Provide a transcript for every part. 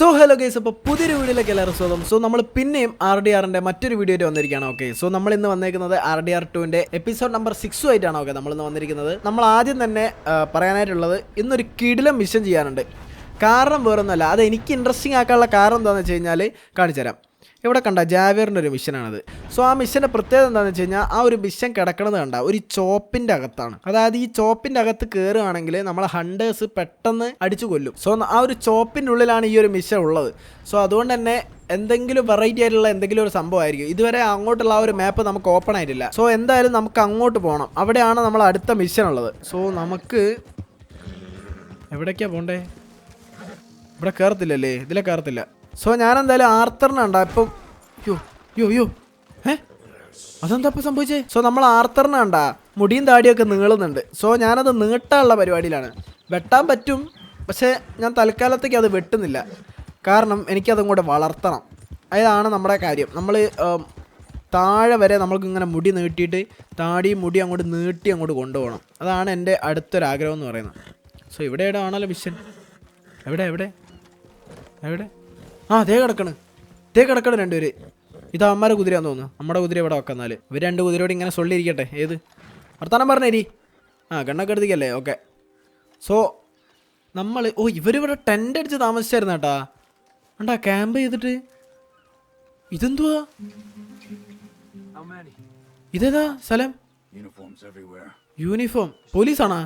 So hello guys അപ്പോൾ പുതിയൊരു വീഡിയോയിലേക്ക് എല്ലാവരും സ്വാഗതം. സോ നമ്മൾ പിന്നെയും ആർ ഡി ആറിന്റെ മറ്റൊരു വീഡിയോയിൽ വന്നിരിക്കുകയാണ് ഓക്കെ സോ നമ്മൾ ഇന്ന് വന്നിരിക്കുന്നത് ആർ ഡി ആർ ടുവിന്റെ എപ്പിസോഡ് നമ്പർ സിക്സും ആയിട്ടാണ് ഓക്കെ നമ്മൾ ഇന്ന് വന്നിരിക്കുന്നത്. നമ്മൾ ആദ്യം തന്നെ പറയാനായിട്ടുള്ളത് ഇന്നൊരു കിടിലം മിഷൻ ചെയ്യാനുണ്ട്. കാരണം വേറൊന്നുമല്ല അത് എനിക്ക് ഇൻട്രസ്റ്റിംഗ് ആക്കാനുള്ള കാരണം എന്താണെന്ന് വെച്ച് കഴിഞ്ഞാൽ കാണിച്ചു തരാം ഇവിടെ കണ്ട? ജാവേറിന്റെ ഒരു മിഷനാണത്. സോ ആ മിഷന്റെ പ്രത്യേകത എന്താണെന്ന് വെച്ച് കഴിഞ്ഞാൽ ആ ഒരു മിഷൻ കിടക്കണത് കണ്ട ഒരു ചോപ്പിന്റെ അകത്താണ്. അതായത് ഈ ചോപ്പിന്റെ അകത്ത് കയറുകയാണെങ്കിൽ നമ്മളെ ഹണ്ടേഴ്സ് പെട്ടെന്ന് അടിച്ചു കൊല്ലും. സോ ആ ഒരു ചോപ്പിന്റെ ഉള്ളിലാണ് ഈ ഒരു മിഷൻ ഉള്ളത്. സോ അതുകൊണ്ട് തന്നെ എന്തെങ്കിലും വെറൈറ്റി ആയിട്ടുള്ള എന്തെങ്കിലും ഒരു സംഭവമായിരിക്കും ഇതുവരെ അങ്ങോട്ടുള്ള ആ ഒരു മാപ്പ് നമുക്ക് ഓപ്പൺ ആയിട്ടില്ല. സോ എന്തായാലും നമുക്ക് അങ്ങോട്ട് പോകണം അവിടെയാണ് നമ്മൾ അടുത്ത മിഷൻ ഉള്ളത്. സോ നമുക്ക് എവിടേക്കാണ് പോകണ്ടേ ഇവിടെ കയറത്തില്ലല്ലേ ഇതിലെ കയറത്തില്ല സോ ഞാൻ എന്തായാലും ആർത്തറിനെ ഉണ്ടാ ഇപ്പം യോ യോ യോ ഏ അതെന്താ ഇപ്പം സംഭവിച്ചേ? സോ നമ്മൾ ആർത്തറിനെ ഉണ്ടാ മുടിയും താടിയൊക്കെ നീളുന്നുണ്ട്. സോ ഞാനത് നീട്ടാനുള്ള പരിപാടിയിലാണ്. വെട്ടാൻ പറ്റും പക്ഷേ ഞാൻ തൽക്കാലത്തേക്ക് അത് വെട്ടുന്നില്ല. കാരണം എനിക്കതും കൂടെ വളർത്തണം. അതാണ് നമ്മുടെ കാര്യം. നമ്മൾ താഴെ വരെ നമ്മൾക്ക് ഇങ്ങനെ മുടി നീട്ടിയിട്ട് താടിയും മുടി അങ്ങോട്ട് നീട്ടി അങ്ങോട്ട് കൊണ്ടുപോകണം. അതാണ് എന്റെ അടുത്തൊരാഗ്രഹം എന്ന് പറയുന്നത്. സോ ഇവിടെ എവിടെ ആണല്ലോ മിഷൻ എവിടെ എവിടെ? എവിടെ? ആ തേ കിടക്കണ്. തേ കിടക്കണ് രണ്ടുപേര്. ഇത് അമ്മമാരെ കുതിരയാന്ന് തോന്നുന്നു. നമ്മുടെ കുതിര ഇവിടെ വെക്കുന്നാൽ. ഇവർ രണ്ട് കുതിരയോട് ഇങ്ങനെ സൊള്ളിരിക്കട്ടെ ഏത്? വർത്താനം പറഞ്ഞേരി ആ ഗണ്ണൊക്കെ എടുത്തിക്കല്ലേ? ഓക്കെ. സോ നമ്മൾ ഓ ഇവരിവിടെ ടെന്റ് അടിച്ച് താമസിച്ചായിരുന്നു കേട്ടാ കണ്ടാ ക്യാമ്പ് ചെയ്തിട്ട്. ഇതെന്തുവാ? ഇതേതാ സ്ഥലം. യൂണിഫോം. പോലീസാണാ?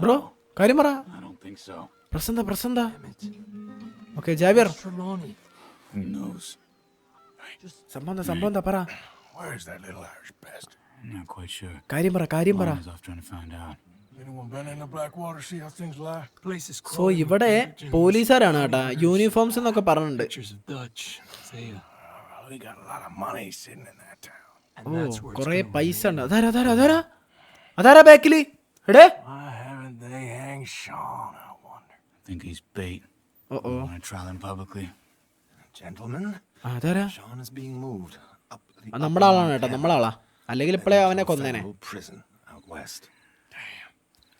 ബ്രോ കാര്യം പറ. പ്രസന്ത പ്രസന്ത. ഓക്കെ. എന്താ സംഭവം എന്താ പറ Where's that little Irish bastard? I'm not quite sure. കാര്യം പറ കാര്യം പറ സോ ഇവിടെ പോലീസുകാരാണ് കേട്ടാ യൂണിഫോംസ് എന്നൊക്കെ പറഞ്ഞിട്ടുണ്ട് uh, Oh, കൊറേ പൈസ ഉണ്ട് അതാരാ അതാരാ അതാരാ അതാരാ ബാക്കിൽ എടേ? I think he's bait. Oh oh. Want to trial him publicly? Gentlemen, Ah, അതാരാ Sean is being moved up the ആ, നമ്മുടെ ആളാണ് കേട്ടോ നമ്മുടെ ആളാ അല്ലെങ്കിൽ ഇപ്പോഴേ അവനെ കൊന്നേനെ federal prison out west.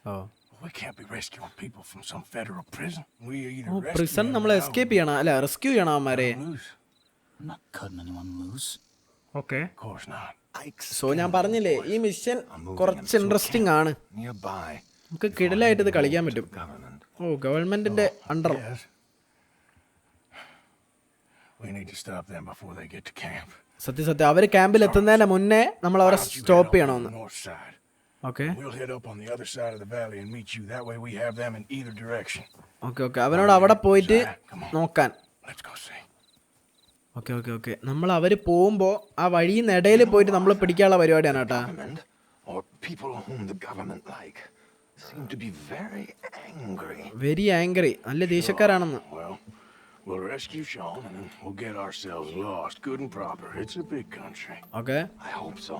Oh We can't be rescuing people from some federal prison. We are either rescuing rescue prison നമ്മൾ എസ്കേപ്പ് ചെയ്യണം അല്ല റെസ്ക്യൂ ചെയ്യണം അവന്മാരെ lose. I'm not cutting anyone loose. Okay Of course not. Ike's so ഞാൻ പറഞ്ഞില്ലേ ഈ mission കുറച്ച് interesting ആണ് nearby. നമുക്ക് കിടലായിട്ട് ഇത് കളിക്കാൻ പറ്റും Government. ഓ ഗവൺമെന്റിന്റെ under Yes. We need to stop them before they get to camp. സത്യം സത്യം അവർ ക്യാമ്പിൽ എത്തുന്നതിന്റെ മുന്നേ നമ്മൾ അവരെ സ്റ്റോപ്പ് ചെയ്യണമെന്ന്. ഓക്കെ. ഓക്കെ ഓക്കെ അവനോട് അവിടെ പോയിട്ട് നോക്കാൻ. ഓക്കെ ഓക്കെ ഓക്കെ നമ്മൾ അവർ പോകുമ്പോൾ ആ വഴിയിൽ ഇടയിൽ പോയിട്ട് നമ്മൾ പിടിക്കാനുള്ള പരിപാടിയാണ് കേട്ടാ. വെരി ആംഗ്രി നല്ല ദേഷ്യക്കാരാണെന്ന് Well, rescue Sean and then we'll get ourselves lost, good and proper. It's a big country. Okay. I hope so.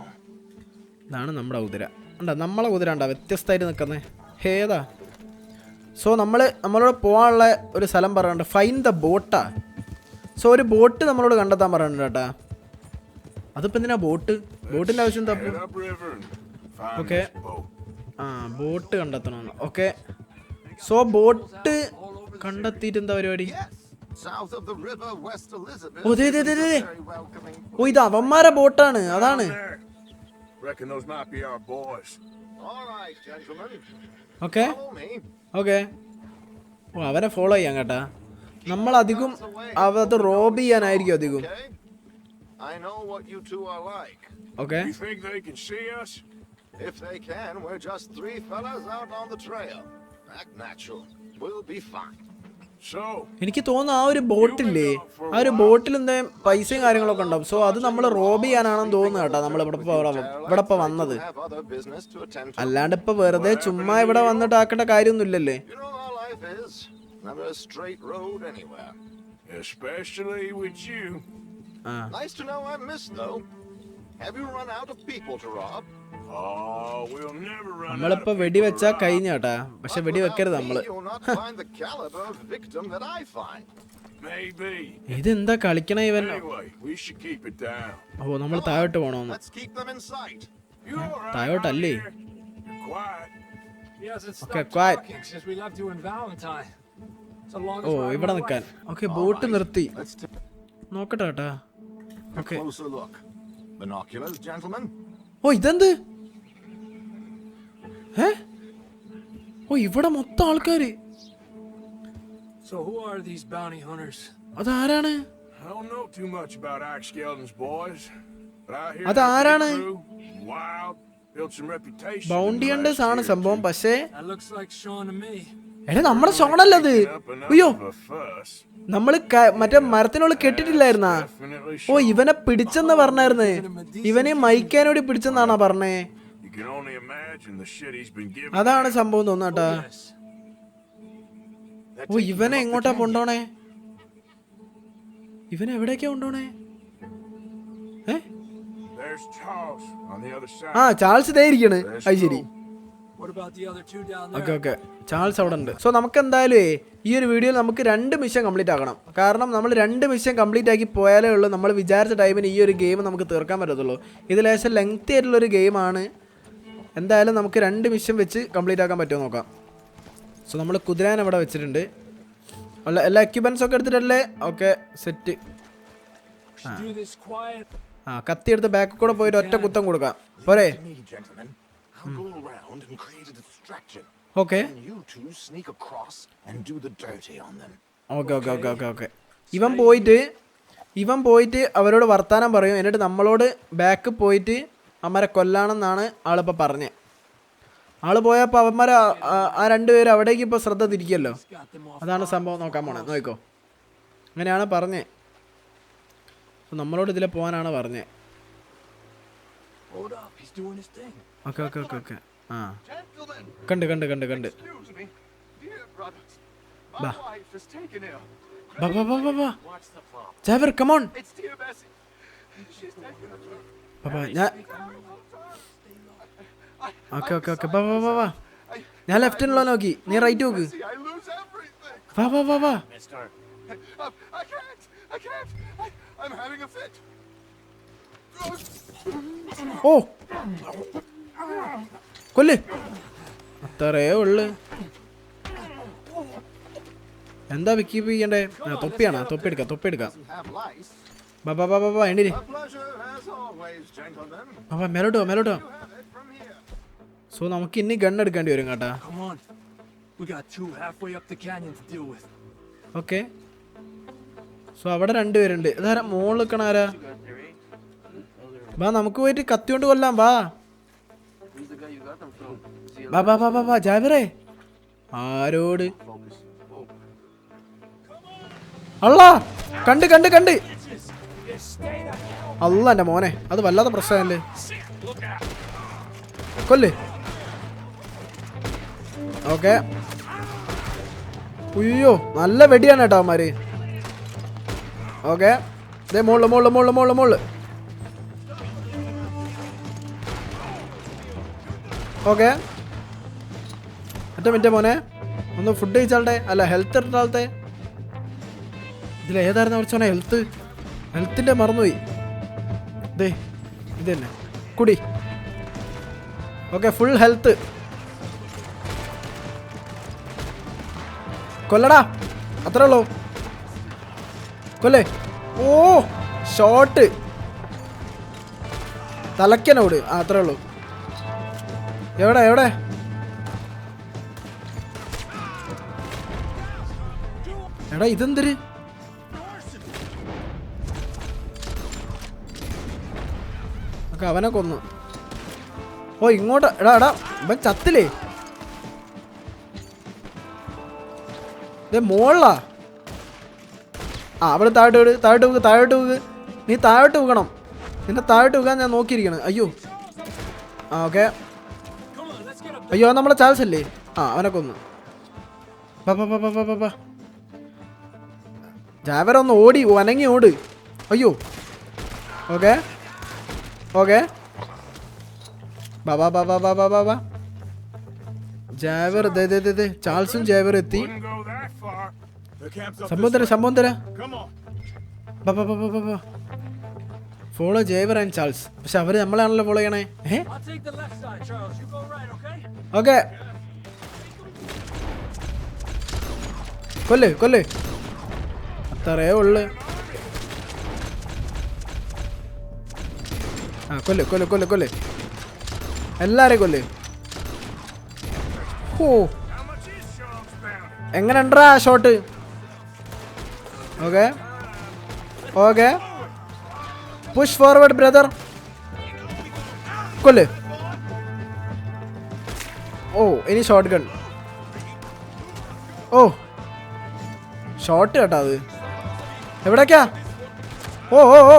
ഇതാണ് നമ്മുടെ കുതിര ഉണ്ടോ നമ്മളെ കുതിര ഉണ്ടോ വ്യത്യസ്തമായിട്ട് നിൽക്കുന്നേ. ഹേതാ സോ നമ്മൾ നമ്മളോട് പോകാനുള്ള ഒരു സ്ഥലം പറയുന്നുണ്ട് ഫൈൻ ദ ബോട്ടാ സോ ഒരു ബോട്ട് നമ്മളോട് കണ്ടെത്താൻ പറയുന്നുണ്ട് കേട്ടാ. അതിപ്പോൾ എന്തിനാ ബോട്ട് ബോട്ടിന്റെ ആവശ്യം എന്താ? ഓക്കെ. ആ ബോട്ട് കണ്ടെത്തണമെന്ന് ഓക്കെ സോ ബോട്ട് കണ്ടെത്തിയിട്ട് എന്താ പരിപാടി? South of the river, West Elizabeth. ഓ ദേ ദേ ദേ ദേ, ഓ ഇത് അവന്മാരെ ബോട്ടാണ് അതാണ് ഓക്കെ me. ഓക്കെ ഓ അവരെ ഫോളോ ചെയ്യാം കേട്ടാ നമ്മൾ അധികം അത് റോബ് ചെയ്യാനായിരിക്കും അധികം Okay? I know what you two are like. Okay. You think they can see us? If they can, we're just three fellas out on the trail. Act natural. We'll be fine. എനിക്ക് തോന്നുന്നു ആ ഒരു ബോട്ടില്ലേ ആ ഒരു ബോട്ടിൽ എന്താ പൈസയും കാര്യങ്ങളൊക്കെ ഉണ്ടാവും സോ അത് നമ്മൾ റോബ് ചെയ്യാനാണെന്ന് തോന്നുന്നു കേട്ടോ നമ്മൾ ഇവിടെ ഇവിടെ ഇപ്പൊ വന്നത്. അല്ലാണ്ട് ഇപ്പൊ വെറുതെ ചുമ്മാ ഇവിടെ വന്നിട്ട് ആക്കേണ്ട കാര്യമൊന്നുമില്ലല്ലേ. ആ Nice to know I'm missed, though. Have you run out of people to rob? നമ്മളിപ്പോ വെടിവെച്ചാ കഴിഞ്ഞ കേട്ടാ. പക്ഷെ വെടിവെക്കരുത് നമ്മൾ. ഇതെന്താ കളിക്കണ ഇവൻ? ഓ നമ്മൾ താഴോട്ട് പോണോന്ന്. താഴോട്ടല്ലേ? ഓ ഇവിടെ നിക്കാൻ. ഓക്കെ ബോട്ട് നിർത്തി. നോക്കട്ടെ കേട്ടാ. ഓ ഇതെന്ത്? ഓ ഇവിടെ മൊത്തം ആൾക്കാര്. അതാരാണ്? അതാരാണ്? ബൗണ്ടി ഹണ്ടേഴ്സ് ആണ് സംഭവം പക്ഷേ എടാ നമ്മുടെ ഷോണല്ല അത്? അയ്യോ. നമ്മൾ മറ്റേ മരത്തിനുള്ളിൽ കെട്ടിട്ടില്ലായിരുന്നാ? ഓ ഇവനെ പിടിച്ചെന്ന് പറഞ്ഞായിരുന്നേ. ഇവനെ മയക്കാനോടി പിടിച്ചെന്നാണോ പറഞ്ഞേ? You can imagine the shit he's been given. അതാണ് സംഭവം തോന്നാട്ടാ ഓ ഇവനെ എങ്ങോട്ടാ. കൊണ്ടോണേ? ഇവനെ എവിടേക്കാ കൊണ്ടോണേ? ആ ചാൾസ് ഇരിക്കണ്. There's അത് ശരി. About the other two down okay there? Okay. Charles അവിടെ ഉണ്ട്. സോ നമുക്ക് എന്തായാലും ഈ ഒരു വീഡിയോയിൽ നമുക്ക് രണ്ട് മിഷൻ കംപ്ലീറ്റ് ആക്കണം. കാരണം നമ്മൾ രണ്ട് മിഷൻ കംപ്ലീറ്റ് ആക്കി പോയാലേ ഉള്ളൂ. നമ്മൾ വിചാരിച്ച ടൈമിന് ഈ ഒരു ഗെയിം നമുക്ക് തീർക്കാൻ പറ്റത്തുള്ളൂ. ഇത് ലേശം ആയിട്ടുള്ള ഒരു ഗെയിമാണ് എന്തായാലും നമുക്ക് രണ്ട് മിഷൻ വെച്ച് കംപ്ലീറ്റ് ആക്കാൻ പറ്റുമോ നോക്കാം. സോ നമ്മൾ കുതിരാൻ അവിടെ വെച്ചിട്ടുണ്ട്. അല്ല എല്ലാ എക്യുപ്മെൻസ് ഒക്കെ എടുത്തിട്ടല്ലേ? Okay set. ആ കത്തി എടുത്ത് ബാക്കിൽ കൂടെ പോയിട്ട് ഒറ്റ കുത്തം കൊടുക്കാം. പോരെ. Okay. Okay okay okay okay okay ഇവൻ പോയിട്ട് ഇവൻ പോയിട്ട് അവരോട് വർത്താനം പറയും. എന്നിട്ട് നമ്മളോട് ബാക്ക് പോയിട്ട് അമ്മരെ കൊല്ലാണെന്നാണ് ആളിപ്പോൾ പറഞ്ഞത് ആൾ പോയപ്പോൾ അവന്മാരെ ആ രണ്ടുപേരും അവിടേക്ക് ഇപ്പോൾ ശ്രദ്ധ തിരിക്കല്ലോ. അതാണ് സംഭവം നോക്കാൻ പോണേ. നോക്കോ അങ്ങനെയാണ് പറഞ്ഞേ. അപ്പോൾ നമ്മളോട് ഇതിലെ പോകാനാണ് പറഞ്ഞേ. Okay okay okay okay. ആ. കണ്ട് കണ്ട് കണ്ട് കണ്ട്. ബാ. ബാ ബാ ബാ ബാ ജാബിർ കമോൺ ബാബാ ഞാൻ ഓക്കെ ഓക്കെ ഓക്കെ ബാ ബാ ബാ ഞാൻ ലെഫ്റ്റിനുള്ള നോക്കി നീ റൈറ്റ് നോക്ക് വാ വാ വാ വാ ഓ കൊല്ല്. അത്രേ ഉള്ളു. എന്താ വിക്കി ചെയ്യണ്ടേ തൊപ്പിയാണ്? തൊപ്പി എടുക്കാം തൊപ്പി എടുക്കാം ബാബാ ബാബാ ബാബാ എണീര്. ബാബാ മേലോട്ടോ മേലോട്ടോ. സോ നമുക്ക് ഇനി ഗൺ എടുക്കേണ്ടി വരും കേട്ടാ. ഓക്കെ സോ അവിടെ രണ്ടുപേരുണ്ട് ഇതാരാ? മോളിൽ നിൽക്കണ ആരാ? ബാ നമുക്ക് പോയിട്ട് കത്തി കൊണ്ട് കൊല്ലാം ബാ. ബാ ബാ ബാ ബാ ജാവിറേ. ആരോട്? അള്ളാ! കണ്ട് കണ്ട് കണ്ട്. അല്ല എന്റെ മോനെ അത് വല്ലാത്ത പ്രശ്നമല്ലേ കൊല്ലേ. ഓക്കെ. ഉയ്യോ നല്ല വെടിയാണ് കേട്ടോ അവന്മാര്. ഓക്കെ. ഇതേ മുകളിൽ മുകളിൽ മുകളിൽ മുകളിൽ മുകളിൽ ഓക്കെ. ഒറ്റ മിനിറ്റ് മോനെ ഒന്ന് ഫുഡ് കഴിച്ചാളുടെ അല്ല ഹെൽത്ത് ഇട്ടാളത്തെ ഇതിൽ ഏതായിരുന്നു കുറച്ചോനെ ഹെൽത്ത് ഹെൽത്തിന്റെ മറന്നുപോയി. ദേ കുടി. ഓക്കെ ഫുൾ ഹെൽത്ത് കൊല്ലടാ. അത്രേ ഉള്ളൂ. കൊല്ലേ. ഓ ഷോട്ട് തലക്കനോട് ആ അത്രേ ഉള്ളൂ. എവിടെ എവിടെ? എടാ ഇതെന്തൊരു ഒക്കെ അവനെ കൊന്നു. ഓ ഇങ്ങോട്ട് എടാ എടാ ഇവൻ ചത്തില്ലേ? ഇത് മോളിലാ. ആ അവിടെ താഴോട്ട് വീട് താഴോട്ട് വീക്ക് താഴോട്ട് വീക്ക് നീ താഴോട്ട് വീക്കണം നിന്നെ താഴോട്ട് വീക്കാൻ ഞാൻ നോക്കിയിരിക്കണം. അയ്യോ. ആ ഓക്കെ. അയ്യോ അത് നമ്മളെ ചാൻസ് അല്ലേ? ആ അവനെ കൊന്നു. ജാവര ഒന്ന് ഓടി അനങ്ങി ഓട്. അയ്യോ. ഓക്കെ. ഓക്കെ ബാബാ ബാബാ ബാബാ ബാബാ ജാവർ ചാൾസും ജാവർ എത്തി. സംഭവം തരാം സംഭവം തരാം. ഫോളോ ജേവർ ആൻഡ് ചാൾസ് പക്ഷെ അവർ നമ്മളാണല്ലോ ഫോളോ ചെയ്യണേ. ഓക്കെ കൊല്ലേ കൊല്ലേ. അത്രേ ഉള്ളു. കൊല്ല് കൊല്ല് കൊല്ല് കൊല്ല്. എല്ലാരെയും കൊല്ല്. ഓ എങ്ങനെ ഉണ്ടാ shot okay okay push forward brother കൊല്ല്. ഓ ഇനി ഷോട്ട് ഗൺ ഓ. ഷോട്ട് കേട്ടോ അത്. എവിടേക്കാ? ഓ ഓ ഓ.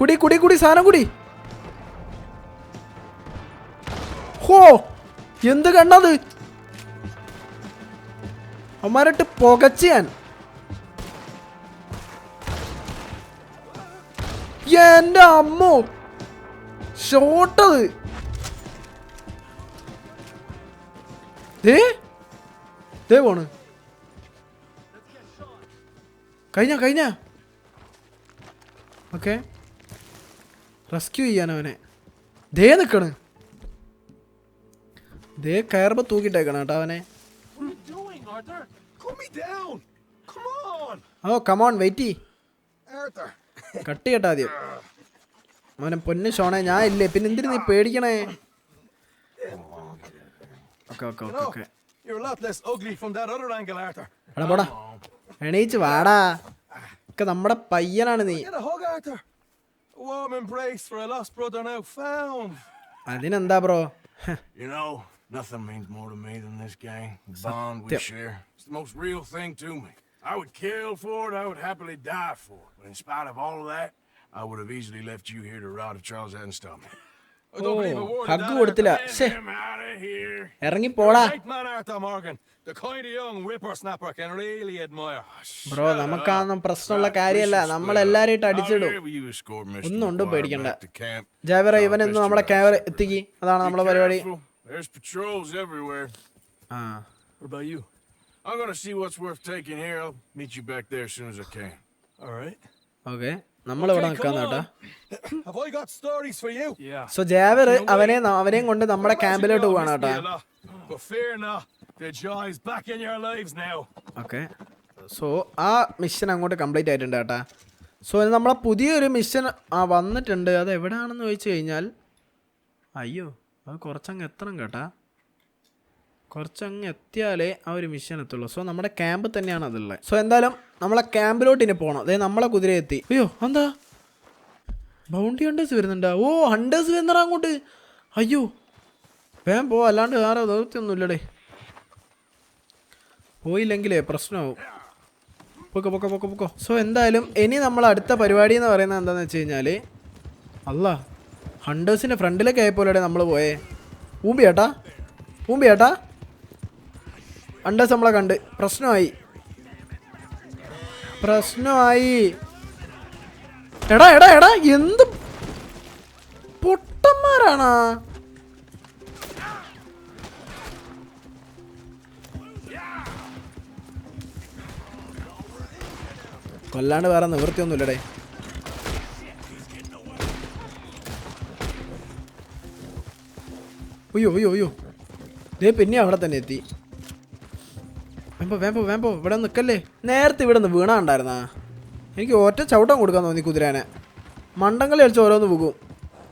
കുടി കുടി കുടി സാധനം കുടി. ഹോ എന്ത് കണ്ണത്? അമ്മാരിട്ട് പുകച്ച് ഞാൻ. എന്റെ അമ്മോ ഷോട്ടത് ദേ ദേ പോണ്. കഴിഞ്ഞ കഴിഞ്ഞ? ഓക്കെ. റെസ്ക്യൂ ചെയ്യാൻ അവനെ. ദേ നിൽക്കണ് ദേ കയറുമ്പോ തൂക്കിട്ടേക്കണം കേട്ടോ അവനെ. ഓ കമോൺ വെയിറ്റ് കട്ട് കേട്ടോ ആദ്യം. അവനെ പൊന്ന് ഷോണേ ഞാൻ ഇല്ലേ? പിന്നെ എന്തിനു നീ പേടിക്കണേ? ഓക്കെ എടാ പോടാ. എണീച്ച് വാടാ. ഒക്കെ നമ്മുടെ പയ്യനാണ് നീ. warm embrace for a lost brother now found. Adinan bro. you know, nothing means more to me than this gang. The bond we share. It's the most real thing to me. I would kill for it, I would happily die for it. But in spite of all of that, I would have easily left you here to rot if Charles hadn't stopped me. Hug oh, കൊടുത്തില്ല. ഇറങ്ങി bro നമുക്കാണെന്നും പ്രശ്നമുള്ള കാര്യമല്ല. നമ്മൾ എല്ലാരും ഇട്ട് അടിച്ചിടും. ഒന്നും ഉണ്ടും പേടിക്കണ്ട. ജാവറ ഇവനെന്ന് നമ്മളെ ക്യാമർ എത്തിക്കി. അതാണ് നമ്മളെ പരിപാടി. I'm gonna see what's worth taking here. I'll meet you back there as soon as I can. All right. Okay. നമ്മളിവിടെ come കേട്ടാ. സോ ജാവർ അവനെ അവനെയും കൊണ്ട് നമ്മുടെ ക്യാമ്പിലോട്ട് പോവാണ് കേട്ടാ. ഓക്കെ സോ ആ മിഷൻ അങ്ങോട്ട് കംപ്ലീറ്റ് ആയിട്ടുണ്ട് കേട്ടാ. സോ നമ്മളെ പുതിയൊരു മിഷൻ ആ വന്നിട്ടുണ്ട്. അത് എവിടെയാണെന്ന് ചോദിച്ചു കഴിഞ്ഞാൽ അയ്യോ അത് കുറച്ചങ്ങ് എത്തണം കേട്ടാ. കുറച്ചങ്ങ് എത്തിയാലേ ആ ഒരു മിഷൻ എത്തുള്ളൂ. സോ നമ്മുടെ ക്യാമ്പ് തന്നെയാണ് അതുള്ളത് സോ എന്തായാലും നമ്മളെ ക്യാമ്പിലോട്ട് ഇനി പോകണം അതായത് നമ്മളെ കുതിര എത്തി അയ്യോ എന്താ? ബൗണ്ടി ഹണ്ടേഴ്സ് വരുന്നുണ്ടാ. ഓ ഹണ്ടേഴ്സ് വരുന്നടാ അങ്ങോട്ട്. അയ്യോ വേം പോ അല്ലാണ്ട് വേറെ ദൗത്യമൊന്നുമില്ലടേ. പോയില്ലെങ്കിലേ പ്രശ്നമാവും. പൊക്കോ പൊക്കോ പൊക്കോ പൊക്കോ. സോ എന്തായാലും ഇനി നമ്മൾ അടുത്ത പരിപാടി എന്ന് പറയുന്നത് എന്താണെന്ന് വെച്ച് കഴിഞ്ഞാൽ അല്ല ഹണ്ടേഴ്സിന്റെ ഫ്രണ്ടിലൊക്കെ ആയപ്പോലേ നമ്മൾ പോയേ. ഊമ്പി ചേട്ടാ ഊമ്പി ചേട്ടാ ഹണ്ടേഴ്സ് നമ്മളെ കണ്ട്. പ്രശ്നമായി. പ്രശ്നമായി. എടാ എടാ എടാ എന്ത് പൊട്ടന്മാരാണാ? കൊല്ലാണ്ട് വേറെ നിവൃത്തിയൊന്നുമില്ലടേ. അയ്യോ അയ്യോ അയ്യോ ദേ പിന്നെ അവിടെ തന്നെ എത്തി. വേമ്പോ വേമ്പോ വേമ്പോ ഇവിടെ നിൽക്കല്ലേ നേരത്തെ ഇവിടെ നിന്ന് വീണാണ്ടായിരുന്നാ? എനിക്ക് ഒറ്റ ചവിട്ടം കൊടുക്കാൻ തോന്നി കുതിരേനെ. കളി കളിച്ച് ഓരോന്ന് പോകും.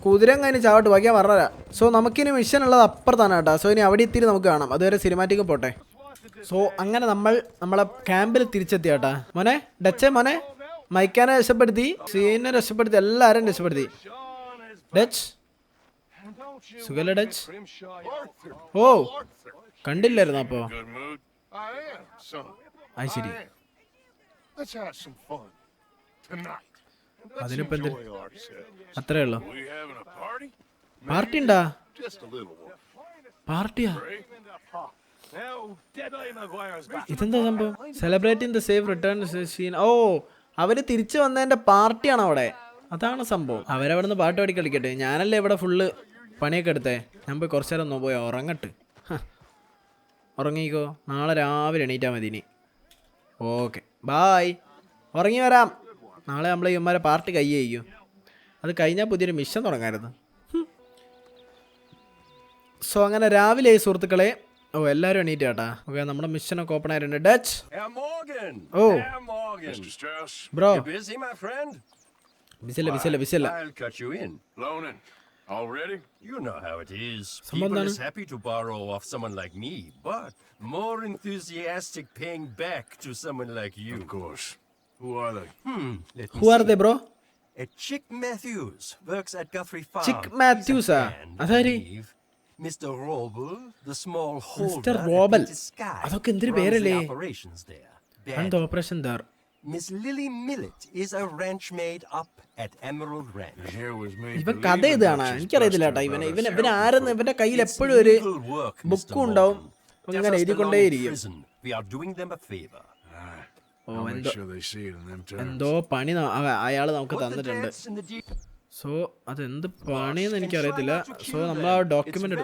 കുതിര കഴിഞ്ഞ് ചാവട്ട് ബാക്കിയാ പറഞ്ഞുതരാ സോ നമുക്കിനി മിഷൻ ഉള്ളത് അപ്പുറത്താണ് കേട്ടോ. സോ ഇനി അവിടെ എത്തിയിട്ട് നമുക്ക് കാണാം. അതുവരെ സിനിമാറ്റിക്ക് പോട്ടെ. സോ അങ്ങനെ നമ്മൾ നമ്മളെ ക്യാമ്പിൽ തിരിച്ചെത്തി കേട്ടാ. മോനെ ഡച്ച മോനെ. മൈക്കാനെ രക്ഷപ്പെടുത്തി. സീനെ രക്ഷപ്പെടുത്തി. എല്ലാവരും രക്ഷപ്പെടുത്തി. ഡച്ച്. സുഖല്ലേ ഡച്ച്? ഓ കണ്ടില്ലായിരുന്നു അപ്പോ? I am, son. ശരി I see. Let's have some fun tonight. Let's അതിനിപ്പോ എന്ത് enjoy ourselves. അത്രേ ഉള്ളൂ We having a party? Party ഉണ്ടാ Just a little one. പാർട്ടിയാ Now, Deadeye Maguire's back. ഇതെന്താ സംഭവം celebrating the safe return scene oh അവർ തിരിച്ചു വന്നതിന്റെ പാർട്ടിയാണ് അവിടെ അതാണ് സംഭവം അവരവിടുന്ന് പാട്ട് പാടി കളിക്കട്ടെ ഞാനല്ലേ ഇവിടെ ഫുള്ള് പണിയൊക്കെ എടുത്തേ ഞാൻ പോയി കുറച്ചു നേരം ഒന്ന് പോയി ഉറങ്ങട്ട് ഹ. ഉറങ്ങിക്കോ. നാളെ രാവിലെ എണീറ്റാൽ മതി ഇനി. ഓക്കെ. ബായ്. ഉറങ്ങി വരാം. നാളെ നമ്മൾ ഇവന്മാരെ പാർട്ടി കൈ ചെയ്യും. അത് കഴിഞ്ഞാൽ പുതിയൊരു മിഷൻ തുടങ്ങായിരുന്നു. സോ അങ്ങനെ രാവിലെ ഈ സുഹൃത്തുക്കളെ ഓ എല്ലാവരും എണീറ്റ് കേട്ടാ ഓക്കെ നമ്മുടെ മിഷനൊക്കെ ഓപ്പൺ ആയിട്ടുണ്ട്. Dutch oh! Oh. ബ്രോ ബിസിയല്ല ബിസിയല്ല ബിസിയല്ല friend? ബിസില്ല ബിസില്ല ബിസില്ല I'll cut you in. loaning. Already? You know how it is. Someone People done is happy to borrow off someone like me, but more enthusiastic paying back to someone like you. Of course. Who are they? Hmm. Let me who are they bro A Chick Matthews works at Guthrie Farm. Chick He's a Matthews, ah. friend, Athar? I believe. Mr. Robel, the small holder at Robel. British Sky, അതൊക്കെ എന്തൊരു runs the പേരല്ലേ? operations there. എന്ത് Dad, operation there Miss Lily Millet is a ranch maid up at Emerald Ranch. Here was me. ഇവൻ കഥ ഇതാണ് എനിക്കറിയത്തില്ല കേട്ടോ ഇവനെ about ഇവൻ ആരെന്ന് ഇവന്റെ കയ്യിൽ എപ്പോഴും ഒരു. ബുക്കും ഉണ്ടാവും അങ്ങനെ എഴുതിക്കൊണ്ടേയിരിക്കും along in prison, We are doing them a favor. ഓ എന്തോ. എന്തോ പണി അയാൾ നമുക്ക് തന്നിട്ടുണ്ട്. സോ അതെന്ത് പണിയെന്ന് എനിക്കറിയത്തില്ല സോ നമ്മൾ ആ. ഡോക്യുമെന്റ്.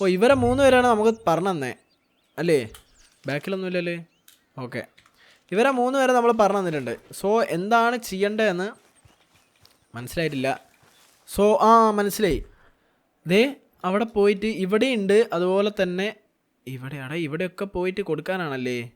ഓ ഇവരെ മൂന്ന് പേരാണ് നമുക്ക് പറഞ്ഞു തന്നേ അല്ലേ ബാക്കിലൊന്നുമില്ലല്ലേ ഓക്കെ ഇവരെ മൂന്ന് പേരെ നമ്മൾ പറഞ്ഞു തന്നിട്ടുണ്ട്. സോ എന്താണ് ചെയ്യേണ്ടതെന്ന് മനസ്സിലായിട്ടില്ല. സോ ആ മനസ്സിലായി. ദേ അവിടെ പോയിട്ട് ഇവിടെയുണ്ട്. അതുപോലെ തന്നെ ഇവിടെയാടെ ഇവിടെയൊക്കെ പോയിട്ട് കൊടുക്കാനാണല്ലേ?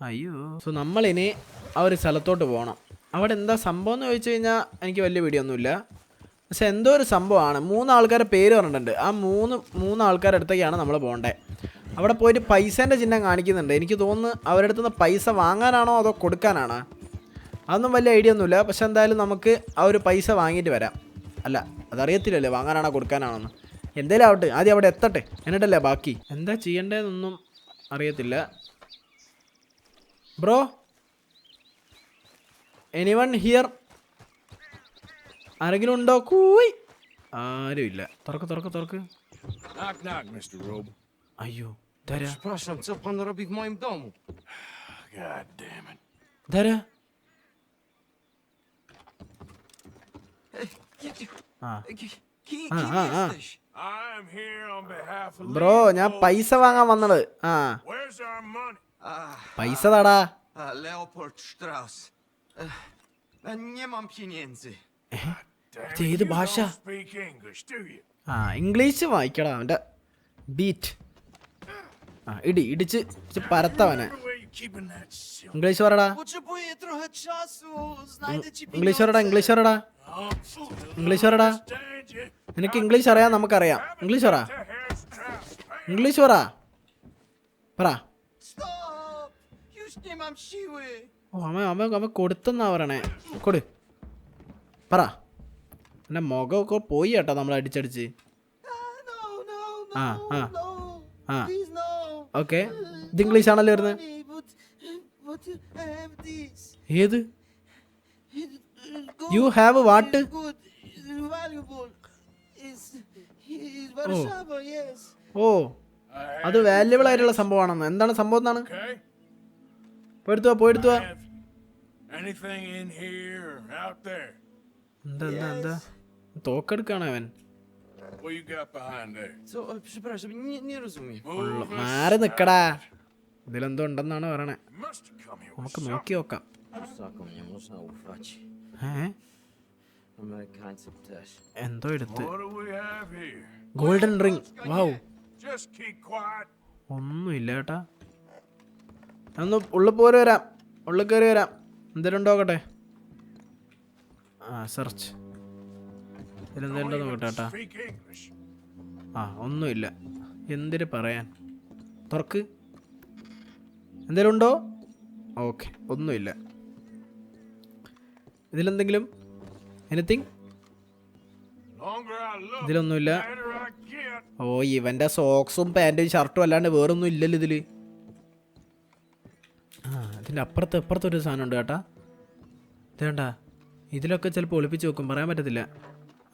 അയ്യോ. സോ നമ്മളിനി ആ ഒരു സ്ഥലത്തോട്ട് പോകണം. അവിടെ എന്താ സംഭവം എന്ന് ചോദിച്ചു കഴിഞ്ഞാൽ എനിക്ക് വലിയ പിടിയൊന്നുമില്ല പക്ഷെ എന്തോ ഒരു സംഭവമാണ്. മൂന്ന് ആൾക്കാരുടെ പേര് പറഞ്ഞിട്ടുണ്ട്. ആ മൂന്ന് മൂന്ന് ആൾക്കാരുടെ അടുത്തേക്കാണ് നമ്മൾ പോകേണ്ടത് അവിടെ പോയിട്ട് പൈസേന്റെ ചിഹ്നം കാണിക്കുന്നുണ്ട്. എനിക്ക് തോന്നുന്നു അവരുടെ അടുത്തുനിന്ന് പൈസ വാങ്ങാനാണോ അതോ കൊടുക്കാനാണോ? അതൊന്നും വലിയ ഐഡിയ ഒന്നുമില്ല. പക്ഷെ എന്തായാലും നമുക്ക് ആ ഒരു പൈസ വാങ്ങിയിട്ട് വരാം. അല്ല അതറിയത്തില്ലല്ലേ വാങ്ങാനാണോ കൊടുക്കാനാണോന്ന്. എന്തേലും ആവട്ടെ. ആദ്യം അവിടെ എത്തട്ടെ. എന്നിട്ടല്ലേ ബാക്കി. എന്താ ചെയ്യേണ്ടതെന്നൊന്നും അറിയത്തില്ല. ബ്രോ എനി വൺ ഹിയർ ആരെങ്കിലും ഉണ്ടോ? കൂയ്. ആരുമില്ല. തുറക്ക് തുറക്ക് തുറക്ക്. അയ്യോ. ധര Przepraszam, co pan robi w moim domu? God damn it. Daria? ആ a, a. jesteś? I'm here on behalf of bro ഞാൻ പൈസ വാങ്ങാൻ വന്നത് ആ Where's our money? പൈസ തടാ a Leopold Strauss. E, nie mam pieniędzy. Damn it, you ഭാഷ? don't speak English, do you? ആ English വായിക്കടാ അവന്റെ ബീറ്റ് ആ ഇടി ഇടിച്ച് പരത്തവനെ. ഇംഗ്ലീഷ് പറടാ ഇംഗ്ലീഷ് പറടാ ഇംഗ്ലീഷ് പറടാ നിനക്ക് ഇംഗ്ലീഷ് അറിയാം നമുക്കറിയാം. ഇംഗ്ലീഷ് പറ. ഇംഗ്ലീഷ് പറ. പറ. കൊടുത്തെന്നാ പറയണേ. കൊടു. പറ. എന്റെ മുഖമൊക്കെ പോയി കേട്ടോ നമ്മൾ അടിച്ചടിച്ച് ആ ആ ആ. ഓക്കെ. ഇത് ഇംഗ്ലീഷ് ആണല്ലോ വരുന്നത്? ഏത്? You have what oh. അത് വാല്യുബിൾ ആയിട്ടുള്ള സംഭവമാണെന്ന്. എന്താണ് സംഭവം എന്നാണ്? പോയെടുത്തു പോയെടുത്തു എന്താ എന്താ എന്താ? തോക്കെടുക്കാണോ അവൻ? What you got behind there? So, e, przepraszam, nie, nie rozumiem. Move മാറി നിക്കടാ ഇതിലെന്തോ ഉണ്ടെന്നാണ് പറയണേ Must have come here with നമുക്ക് something. നോക്കി നോക്കാം Ptakom nie można ufać. ഏ Amerykańcom też. എന്തോ എടുത്ത് What do we have here? Golden ring wow Just keep quiet. ഒന്നുമില്ല കേട്ടാ ഒന്ന് ഉള്ളിൽ പോരി വരാം ഉള്ളിൽ കയറി വരാം എന്തെങ്കിലും നോക്കട്ടെ ആ സെർച്ച് നോക്കട്ടെ കേട്ടാ. ആ ഒന്നുമില്ല. എന്തിന് പറയാൻ? തുറക്ക്. എന്തേലും ഉണ്ടോ? ഓക്കെ ഒന്നുമില്ല. ഇതിലെന്തെങ്കിലും? എനിത്തിങ് ഇതിലൊന്നുമില്ല. ഓ ഇവന്റെ സോക്സും പാന്റും ഷർട്ടും അല്ലാണ്ട് വേറൊന്നും ഇല്ലല്ലോ ഇതിൽ. ആ ഇതിന്റെ അപ്പുറത്ത് ഇപ്പുറത്തൊരു സാധനം ഉണ്ട് കേട്ടാ. ഇതേണ്ട ഇതിലൊക്കെ ചിലപ്പോൾ ഒളിപ്പിച്ച് വെക്കും പറയാൻ പറ്റത്തില്ല.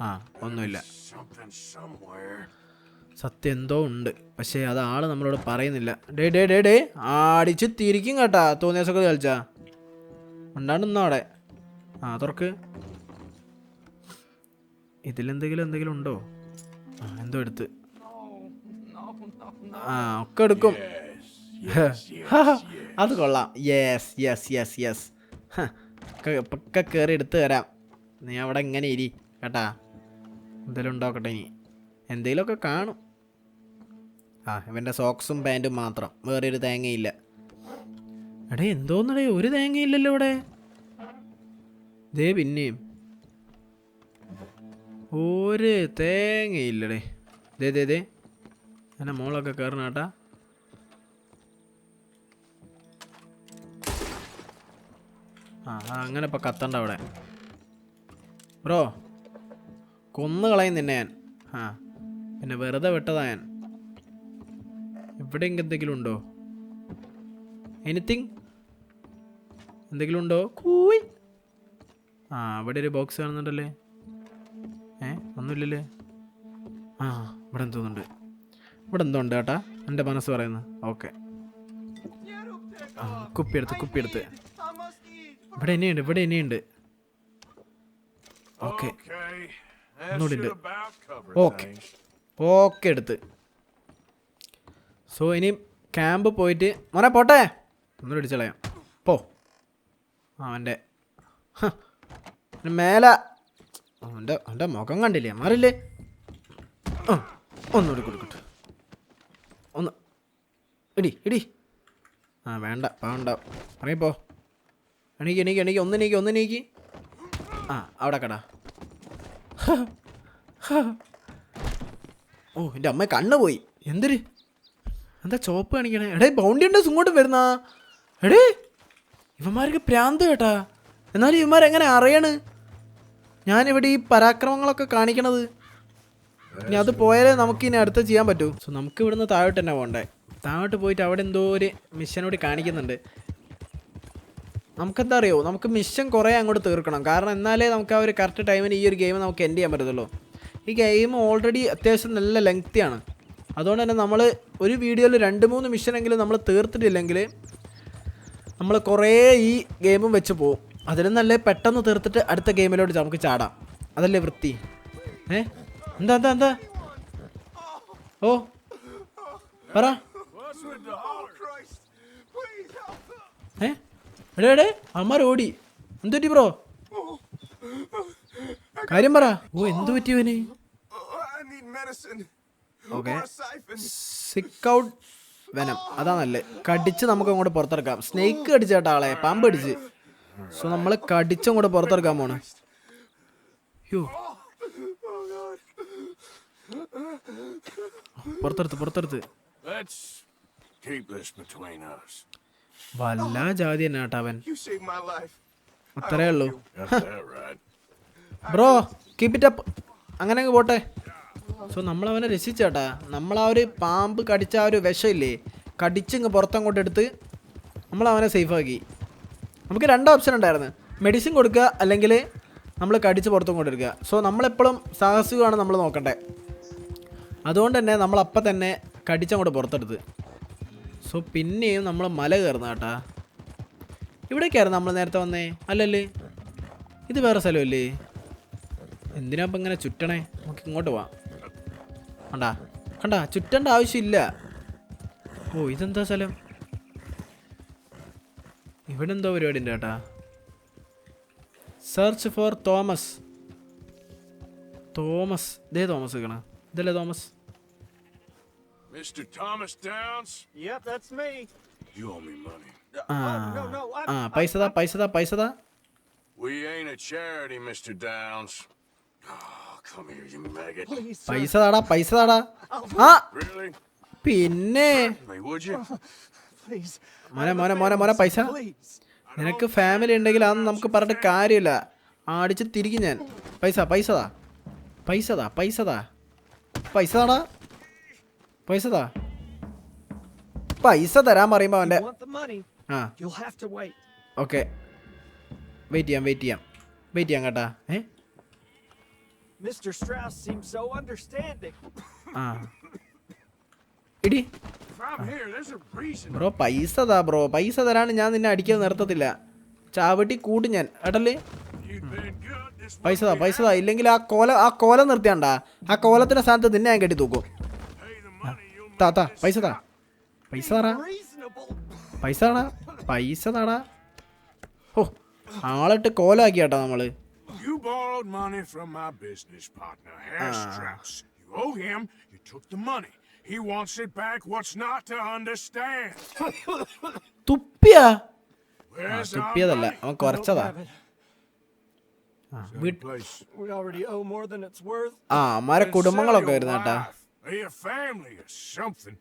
ആ ഒന്നുമില്ല. സത്യം എന്തോ ഉണ്ട്. പക്ഷേ അത് ആൾ നമ്മളോട് പറയുന്നില്ല. ഡേ ഡേ ഡേ ഡേ ആടിച്ച് തിരിക്കും കേട്ടാ. തോന്നിയ ദിവസമൊക്കെ കളിച്ചാ. ഉണ്ടാണ്ടെന്നോ അവിടെ? ആ തുറക്ക്. ഇതിലെന്തെങ്കിലും എന്തെങ്കിലും ഉണ്ടോ? ആ എന്തോ എടുത്ത്. ആ ഒക്കെ എടുക്കും. അത് കൊള്ളാം. യെസ് യെസ് യെസ് യെസ് ഒക്കെ കയറി എടുത്ത് തരാം. നീ അവിടെ എങ്ങനെ ഇരി കേട്ടാ. എന്തെങ്കിലും ഉണ്ടാക്കട്ടെ ഇനി. എന്തെങ്കിലുമൊക്കെ കാണും. ആ ഇവന്റെ സോക്സും പാന്റും മാത്രം. വേറെ ഒരു തേങ്ങയില്ല. എടേ എന്തോന്നടേ ഒരു തേങ്ങയില്ലല്ലോ ഇവിടെ. ദേ പിന്നെയും. ഒരു തേങ്ങയില്ലടേ. ദേ ദേ ദേ. എന്നെ മോളൊക്കെ കയറണം കേട്ടാ. ആ അങ്ങനെ ഇപ്പം കത്തണ്ട അവിടെ. ബ്രോ കൊന്നു കളയും നിന്നെ ഞാൻ. ആ പിന്നെ വെറുതെ വിട്ടതാ ഞാൻ. ഇവിടെ എന്തെങ്കിലും ഉണ്ടോ? എനിത്തിങ് എന്തെങ്കിലും ഉണ്ടോ? കൂയ്. ആ അവിടെ ഒരു ബോക്സ് കാണുന്നുണ്ടല്ലേ? ഏ ഒന്നുമില്ലല്ലേ? ആ ഇവിടെ എന്തോന്നുണ്ട് ഇവിടെ എന്തോ ഉണ്ട് കേട്ടാ എന്റെ മനസ്സ് പറയുന്നത്. ഓക്കെ. ആ കുപ്പിയെടുത്ത് കുപ്പിയെടുത്ത്. ഇവിടെ ഇനിയുണ്ട് ഇവിടെ ഇനിയുണ്ട്. ഓക്കെ. ഒന്നുകൂടി. ഓക്കെ. ഓക്കെ എടുത്ത്. സോ ഇനി ക്യാമ്പ് പോയിട്ട് മോനെ പോട്ടെ? ഒന്നും പിടിച്ചളയാം പോ. അവന്റെ മേല. അവന്റെ അവന്റെ മുഖം കണ്ടില്ലേ? മാറില്ലേ? ഒന്നുകൂടി കൊടുക്കട്ടെ. ഒന്ന്. ഇടി ഇടി ആ വേണ്ട വേണ്ട. പറയപ്പോ എണീക്ക് എണീക്ക് എണീക്ക്. ഒന്ന് നീക്കി ഒന്ന് നീക്കി ആ അവിടെ കടാ. ഓ എന്റെ അമ്മ കണ്ണ് പോയി. എന്തൊരു? എന്താ ചോപ്പ് കാണിക്കണേ? എടേ ബൗണ്ടി ഉണ്ടോ ഇങ്ങോട്ട് വരുന്ന? എടേ ഇവന്മാർക്ക് പ്രാന്ത് കേട്ടാ. എന്നാലും ഇവന്മാർ എങ്ങനെ അറിയണ്? ഞാനിവിടെ ഈ പരാക്രമങ്ങളൊക്കെ കാണിക്കണത്. ഇനി അത് പോയാലേ നമുക്ക് ഇനി അടുത്ത് ചെയ്യാൻ പറ്റൂ. സോ നമുക്ക് ഇവിടുന്ന് താഴോട്ട് തന്നെ പോകണ്ടേ താഴോട്ട് പോയിട്ട് അവിടെ എന്തോ ഒരു മിഷനോട് കാണിക്കുന്നുണ്ട്. നമുക്കെന്താ അറിയോ നമുക്ക് മിഷൻ കുറേ അങ്ങോട്ട് തീർക്കണം. കാരണം എന്നാലേ നമുക്ക് ആ ഒരു കറക്റ്റ് ടൈമിന് ഈ ഒരു ഗെയിം നമുക്ക് എൻഡ് ചെയ്യാൻ പറ്റത്തുള്ളൂ. ഈ ഗെയിം ഓൾറെഡി അത്യാവശ്യം നല്ല ലെങ്ത്തിയാണ് അതുകൊണ്ട് തന്നെ നമ്മൾ ഒരു വീഡിയോയിൽ രണ്ട് മൂന്ന് മിഷനെങ്കിലും നമ്മൾ തീർത്തിട്ടില്ലെങ്കിൽ നമ്മൾ കുറേ ഈ ഗെയിമും വെച്ച് പോകും അതിലും നല്ല പെട്ടെന്ന് തീർത്തിട്ട് അടുത്ത ഗെയിമിലോട്ട് നമുക്ക് ചാടാം. അതല്ലേ വൃത്തി? ഏ? എന്താ എന്താ എന്താ? ഓ പറ What's with the holler? Christ, please help. ഏ എടേ എടേ അമ്മാർ ഓടി. എന്തുപറ്റി ബ്രോ? കാര്യം പറ. ഓ എന്തു പറ്റി ഇവന്? Oh, okay. Sick out venom അതാ നല്ലത് കടിച്ച് നമുക്ക് അങ്ങോട്ട് പുറത്തിറക്കാം. സ്നേക്ക് കടിച്ച കേട്ടോ ആളെ പാമ്പ് കടിച്ച്. സോ നമ്മൾ കടിച്ചും കൂടെ പുറത്തിറക്കാൻ പോണ്. യോ പുറത്തെടുത്ത് പുറത്തെടുത്ത്. Let's keep this between us. വല്ല ജാതി തന്നെ. അത്രേ ഉള്ളൂ. ബ്രോ കീപ് ഇറ്റ് അപ്പ് അങ്ങനെ അങ്ങ് പോട്ടെ. സോ നമ്മളവനെ രസിച്ചേട്ടാ നമ്മളാ ഒരു പാമ്പ് കടിച്ച ആ ഒരു വിഷമില്ലേ? കടിച്ചിങ്ങ് പുറത്തങ്ങോട്ട് എടുത്ത് നമ്മളവനെ സേഫാക്കി നമുക്ക് രണ്ട് ഓപ്ഷൻ ഉണ്ടായിരുന്നു. മെഡിസിൻ കൊടുക്കുക അല്ലെങ്കിൽ നമ്മൾ കടിച്ച് പുറത്തങ്ങോട്ട് കൊണ്ടെടുക്കുക സോ നമ്മളെപ്പോഴും സാഹസികമാണ് നമ്മൾ നോക്കണ്ടേ. അതുകൊണ്ട് തന്നെ നമ്മൾ അപ്പം തന്നെ കടിച്ചങ്ങോട്ട് പുറത്തെടുത്ത്. സോ പിന്നെയും നമ്മൾ മല കയറുന്ന കേട്ടാ. ഇവിടേക്കായിരുന്നു നമ്മൾ നേരത്തെ വന്നേ. അല്ലല്ലേ? ഇത് വേറെ സ്ഥലമല്ലേ? എന്തിനാ ഇപ്പം ഇങ്ങനെ ചുറ്റണേ? നമുക്ക് ഇങ്ങോട്ട് പോവാം. കണ്ടാ? കണ്ടാ? ചുറ്റേണ്ട ആവശ്യമില്ല. ഓ ഇതെന്താ സ്ഥലം? ഇവിടെ എന്തോ പരിപാടി ഉണ്ട് കേട്ടാ. സെർച്ച് ഫോർ തോമസ് തോമസ് ഇതേ തോമസ് നിൽക്കണ ഇതല്ലേ Thomas Mr. Thomas Downs, Yep, that's me. you owe me money. Ah, no, no, I'm- paisa da, paisa da, പൈസ താ We ain't a charity, Mr. Downs. Oh, come here, you maggot. Please, paisa പൈസ paisa പൈസ Ah! Really? പിന്നെ Hey, would you? Please. മോനെ മോനെ മോനെ മോനെ പൈസ നിനക്ക് ഫാമിലി ഉണ്ടെങ്കിൽ അതൊന്നും നമുക്ക് പറഞ്ഞിട്ട് കാര്യമില്ല അടിച്ച് തിരിക്കും ഞാൻ പൈസ പൈസ താ പൈസ താ പൈസ താ പൈസ തരാൻ പറയുമ്പോ അവന്റെ? ആ. ഓക്കെ. വെയിറ്റ് ചെയ്യാം വെയിറ്റ് ചെയ്യാം. വെയിറ്റ് ചെയ്യാം കേട്ടാ. ഏ? Mr. Strauss seems so understanding. ആ. ഇടി. ബ്രോ പൈസ താ ബ്രോ പൈസ തരാണ് ഞാൻ നിന്നെ അടിക്കാൻ നിർത്തത്തില്ല. ചാവട്ടി കൂട്ടും ഞാൻ. good. പൈസ താ പൈസ താ ഇല്ലെങ്കിൽ ആ കോല ആ കോല നിർത്തിയാണ്ടാ. ആ കോലത്തിന്റെ സ്ഥാനത്ത് നിന്നെ ഞാൻ കെട്ടി തൂക്കും pay the money. You'll താത്താ പൈസ താ. പൈസ തറാ പൈസ തടാ പൈസ തടാ ഓ ആളിട്ട് കോലാക്കി ആ. നമ്മൾ കുടുംബങ്ങളൊക്കെ വരുന്നേട്ടാ or your family or something.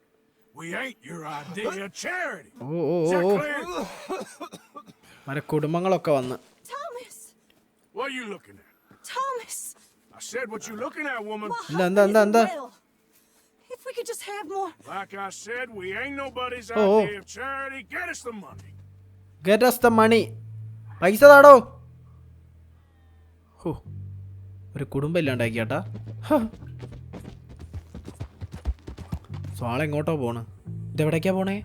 We ain't your idea of charity. Oh oh oh oh clear? കുടുംബങ്ങളൊക്കെ വന്ന് Thomas! What are you looking at? Thomas! I said what you looking at, woman. My എന്താ no, no, husband well. If we could just have more. Like I said, we ain't nobody's Oh, oh. idea of charity. Get us the money. Get us the money പൈസ താടോ ഹോ ഒരു കുടുംബം ഇല്ലാണ്ടാക്കി ചേട്ടാ so ആളെങ്ങോട്ടോ പോണ്? ഇതെവിടേക്കാ പോണേ?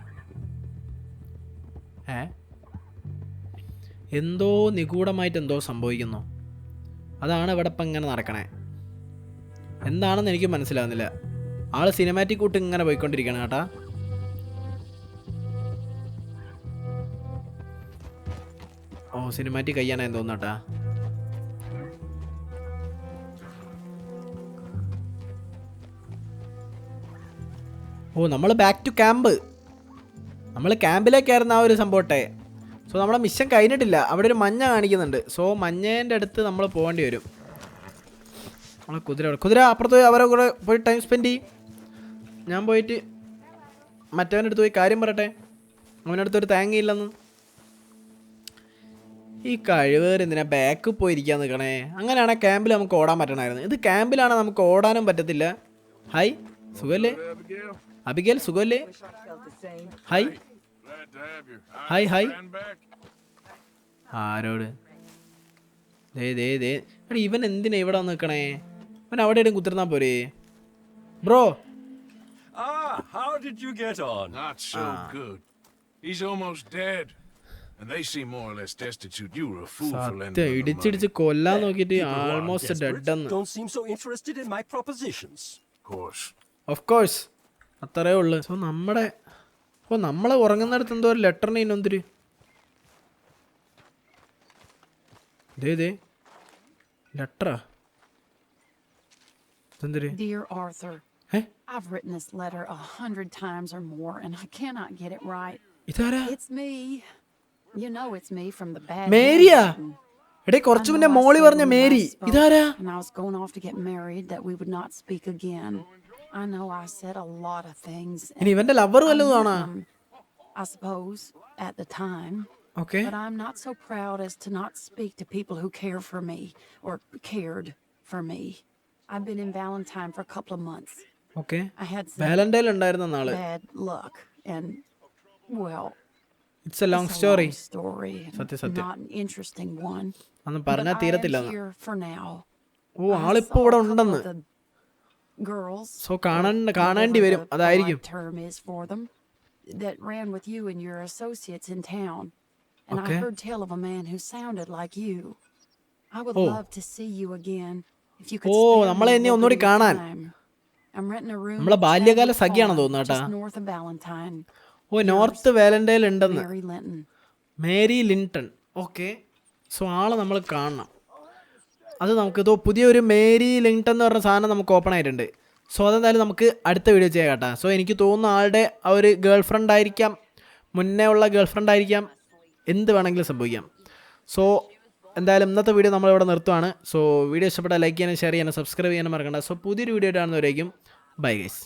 ഏ? എന്തോ നിഗൂഢമായിട്ട് എന്തോ സംഭവിക്കുന്നു. അതാണ് ഇവിടെ ഇപ്പം ഇങ്ങനെ നടക്കണേ. എന്താണെന്ന് എനിക്ക് മനസ്സിലാവുന്നില്ല. ആൾ സിനിമാറ്റിക് കൂട്ട് ഇങ്ങനെ പോയിക്കൊണ്ടിരിക്കണം കേട്ടാ. ഓ സിനിമാറ്റിക് കയ്യാനായി തോന്നട്ടാ ഓ നമ്മൾ ബാക്ക് ടു ക്യാമ്പ് നമ്മൾ ക്യാമ്പിലേക്കായിരുന്നു ആ ഒരു സംഭവട്ടെ. സോ നമ്മുടെ മിഷൻ കഴിഞ്ഞിട്ടില്ല. അവിടെ ഒരു മഞ്ഞ കാണിക്കുന്നുണ്ട്. സോ മഞ്ഞേന്റെ അടുത്ത് നമ്മൾ പോകേണ്ടി വരും. നമ്മളെ കുതിര കുതിര അപ്പുറത്ത് പോയി അവരെ കൂടെ പോയി ടൈം സ്പെൻഡ് ചെയ്യും. ഞാൻ പോയിട്ട് മറ്റവന്റെ അടുത്ത് പോയി കാര്യം പറയട്ടെ. അവനടുത്ത് ഒരു തേങ്ങയില്ലെന്ന് ഈ കഴിവേറ് എന്തിനാ ബാക്ക് പോയിരിക്കാൻ നിൽക്കണേ അങ്ങനെയാണെങ്കിൽ ക്യാമ്പിൽ നമുക്ക് ഓടാൻ പറ്റണമായിരുന്നു ഇത് ക്യാമ്പിലാണ് നമുക്ക് ഓടാനും പറ്റത്തില്ല. ഹായ് സുഖല്ലേ? അബിഗേൽ സുഖമല്ലേ ഹൈ. High high. ആരോട്? ഇവൻ എന്തിനാ ഇവിടെ നിൽക്കണേ ഇവൻ അവിടെ ഇടും കുത്തിരുന്നാ പോരെ? ബ്രോ. ഇടിച്ചിടിച്ച് കൊല്ലാൻ നോക്കിട്ട് ആൾമോസ്റ്റ് ഡെഡ് ഓഫ് കോഴ്സ് അത്രേ ഉള്ളു സോ നമ്മുടെ അപ്പോൾ നമ്മൾ ഉറങ്ങുന്നിടത്ത് എന്തോ ഒരു ലെറ്ററിന് ഇനൊന്തിരി ദേ ദേ ലെറ്ററാ ഇതെന്തിരി Dear Arthur, ഏ I've written this letter a hundred times or more, and I cannot get it right. ഇതാരാ It's me. You know it's me from the bad. മേരിയാ handwriting. എടേ കുറച്ചു മുന്നേ മോളി പറഞ്ഞ മേരി ഇതാരാ And I was going off to get married that we would not speak again. I know I said a lot of things. ഇനി ഇവന്റെ lover I വല്ലതും meant ആണോ them, I suppose, at the time. Okay But I'm not so proud as to not speak to people who care for me or cared for me. I've been in Valentine for a couple of months. Okay I had some valentine ഉണ്ടായിരുന്ന നാള് bad luck and well it's a long it's a story long story and സത്യം, സത്യം. not an interesting one ഒന്നും but പറഞ്ഞാൽ I am തീരത്തില്ല here for now oh I ആളിപ്പോ saw ഇവിടെ a couple ഉണ്ടെന്ന് of the girls So കാണണ്ട കാണേണ്ടി വരും അതായിരിക്കും term is for them that ran with you and your associates in town and Okay. I heard tell of a man who sounded like you I would Oh. love to see you again if you could me നമ്മളെ എന്നെ ഒന്നുകൂടി കാണാൻ. I'm renting a room നമ്മളെ ബാല്യകാല സഖിയാണെന്ന് തോന്നുന്നു കേട്ടാ. north of Valentine oh north Valentine ഉണ്ടെന്ന് Mary Linton Mary Linton okay so ആളെ നമ്മൾ കാണണം അത് നമുക്ക് ഇതോ പുതിയൊരു മേരി ലിങ്ടൺ എന്ന് പറഞ്ഞ സാധനം നമുക്ക് ഓപ്പൺ ആയിട്ടുണ്ട്. സോ അതെന്തായാലും നമുക്ക് അടുത്ത വീഡിയോ ചെയ്യാം കേട്ടോ. സോ എനിക്ക് തോന്നുന്ന ആളുടെ ആ ഒരു ഗേൾ ഫ്രണ്ട് ആയിരിക്കാം മുന്നേ ഉള്ള ഗേൾ ഫ്രണ്ട് ആയിരിക്കാം എന്ത് വേണമെങ്കിലും സംഭവിക്കാം. സോ എന്തായാലും ഇന്നത്തെ വീഡിയോ നമ്മളിവിടെ നിർത്തുവാണ്. സോ വീഡിയോ ഇഷ്ടപ്പെട്ടാൽ ലൈക്ക് ചെയ്യാനും ഷെയർ ചെയ്യാനും സബ്സ്ക്രൈബ് ചെയ്യാനും മറക്കണ്ട. സോ പുതിയൊരു വീഡിയോ ആയിട്ട് കാണുന്നവരേക്കും ബൈ ഗൈസ്